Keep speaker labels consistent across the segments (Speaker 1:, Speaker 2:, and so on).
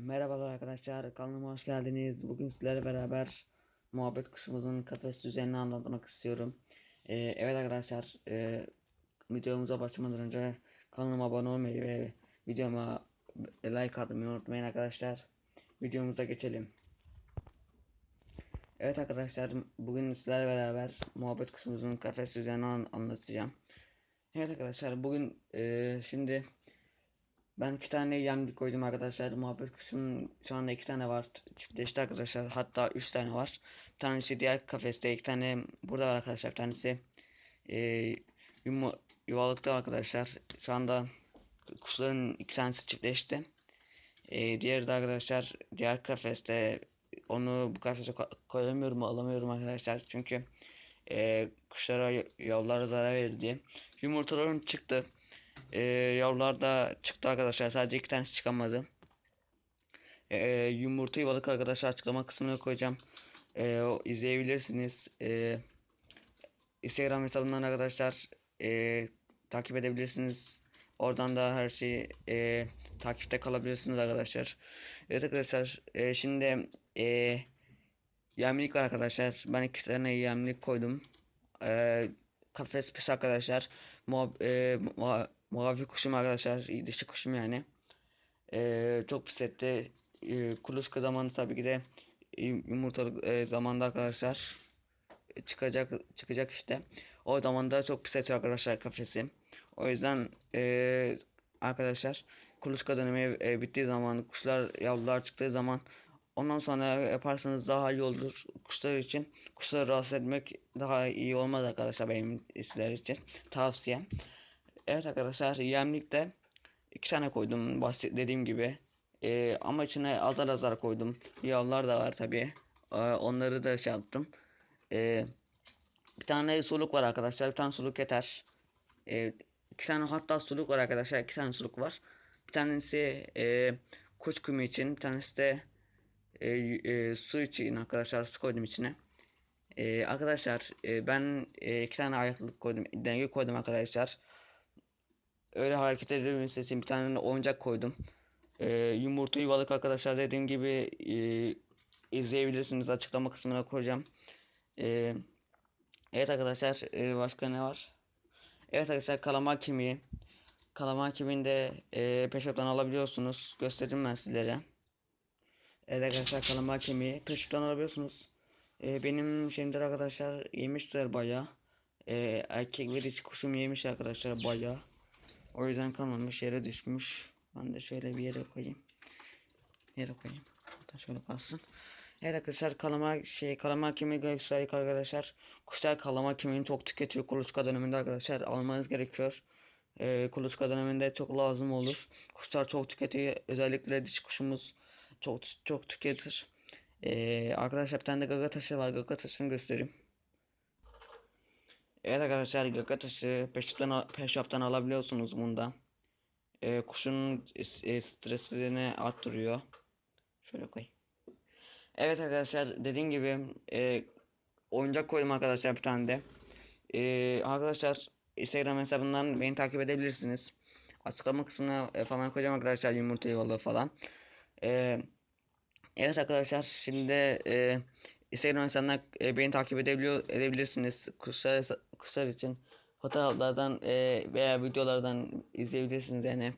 Speaker 1: Merhabalar arkadaşlar kanalıma hoş geldiniz. Bugün sizlerle beraber muhabbet kuşumuzun kafes düzenini anlatmak istiyorum. Ee, evet arkadaşlar e, videomuza başlamadan önce kanalıma abone olmayı ve videoma like atmayı unutmayın arkadaşlar. Videomuza geçelim. Evet arkadaşlar bugün sizlerle beraber muhabbet kuşumuzun kafes düzenini an- anlatacağım. Evet arkadaşlar bugün e, şimdi ben iki tane yemlik koydum arkadaşlar. Muhabbet kuşunun şu anda iki tane var. Çiftleşti arkadaşlar. Hatta üç tane var. Bir tanesi diğer kafeste. iki tane burada var arkadaşlar. Bir tanesi e, yumu, yuvalıkta arkadaşlar. Şu anda kuşların iki tanesi çiftleşti. E, diğeri de arkadaşlar diğer kafeste. Onu bu kafese ko- koyamıyorum alamıyorum arkadaşlar. Çünkü e, kuşlara yavrulara zarar verildi. Yumurtalarım çıktı. Ee, yavrular da çıktı arkadaşlar. Sadece iki tanesi çıkamadı. Ee, yumurta yuvalık arkadaşlar açıklama kısmına koyacağım. Ee, o izleyebilirsiniz. Ee, Instagram hesabından arkadaşlar e, takip edebilirsiniz. Oradan da her şeyi e, takipte kalabilirsiniz arkadaşlar. Evet arkadaşlar e, şimdi e, yemlik var arkadaşlar. Ben iki tane yemlik koydum. E, kafes pis arkadaşlar. Muhab e, muha- mavi kuşum arkadaşlar. Dişi kuşum yani. E, çok pis etti. E, kuluçka zamanı tabii ki de e, yumurtalık e, zamanda arkadaşlar çıkacak çıkacak işte. O zaman da çok pis ediyor arkadaşlar kafesi. O yüzden e, arkadaşlar kuluçka dönemi e, bittiği zaman kuşlar yavrular çıktığı zaman ondan sonra yaparsanız daha iyi olur kuşlar için. Kuşları rahatsız etmek daha iyi olmaz arkadaşlar benim sizler için tavsiyem. Evet arkadaşlar yemlikte iki tane koydum bahset dediğim gibi. E, ama içine azar azar koydum. Yavrular da var tabi. onları da şey yaptım. E, bir tane suluk var arkadaşlar. Bir tane suluk yeter. Ee, iki tane hatta suluk var arkadaşlar. iki tane suluk var. Bir tanesi e, kuş kumu için. Bir tanesi de e, e, su için arkadaşlar. Su koydum içine. E, arkadaşlar e, ben e, iki tane ayaklık koydum. Denge koydum arkadaşlar. Öyle hareket edebilmesi için bir tane oyuncak koydum. E, yumurta yuvalık arkadaşlar dediğim gibi e, izleyebilirsiniz. Açıklama kısmına koyacağım. Eee Evet arkadaşlar e, başka ne var? Evet arkadaşlar kalamar kemiği. Kalamar kemiğini e, peşoptan alabiliyorsunuz. Göstereyim ben sizlere. Evet arkadaşlar kalamar kemiği peşoptan alabiliyorsunuz. E, benim şeyimdir arkadaşlar yemişler baya. E, erkek ve dişi kuşum yemiş arkadaşlar baya. O yüzden kalmamış yere düşmüş. Ben de şöyle bir yere koyayım. Yere koyayım. Hatta şöyle kalsın. Evet arkadaşlar kalama şey kalama kemiği gösterdik arkadaşlar. Kuşlar kalama kemiğini çok tüketiyor kuluçka döneminde arkadaşlar almanız gerekiyor. Ee, kuluçka döneminde çok lazım olur. Kuşlar çok tüketiyor. Özellikle diş kuşumuz çok çok tüketir. Ee, arkadaşlar bir tane de gaga taşı var. Gaga taşını göstereyim. Evet arkadaşlar gaga taşı peşaptan, alabiliyorsunuz bunda. Ee, kuşun e, stresini arttırıyor. Şöyle koyayım. Evet arkadaşlar dediğim gibi e, oyuncak koydum arkadaşlar bir tane de. E, arkadaşlar Instagram hesabından beni takip edebilirsiniz. Açıklama kısmına e, falan koyacağım arkadaşlar yumurta yolu falan. E, evet arkadaşlar şimdi e, Instagram hesabından e, beni takip edebiliyor edebilirsiniz. Kuşlar, kuşlar için fotoğraflardan e, veya videolardan izleyebilirsiniz yani.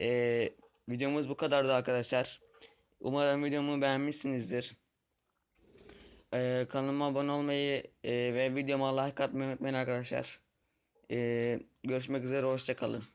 Speaker 1: E, videomuz bu kadardı arkadaşlar. Umarım videomu beğenmişsinizdir. Ee, kanalıma abone olmayı e, ve videoma like atmayı unutmayın arkadaşlar. Ee, görüşmek üzere hoşçakalın.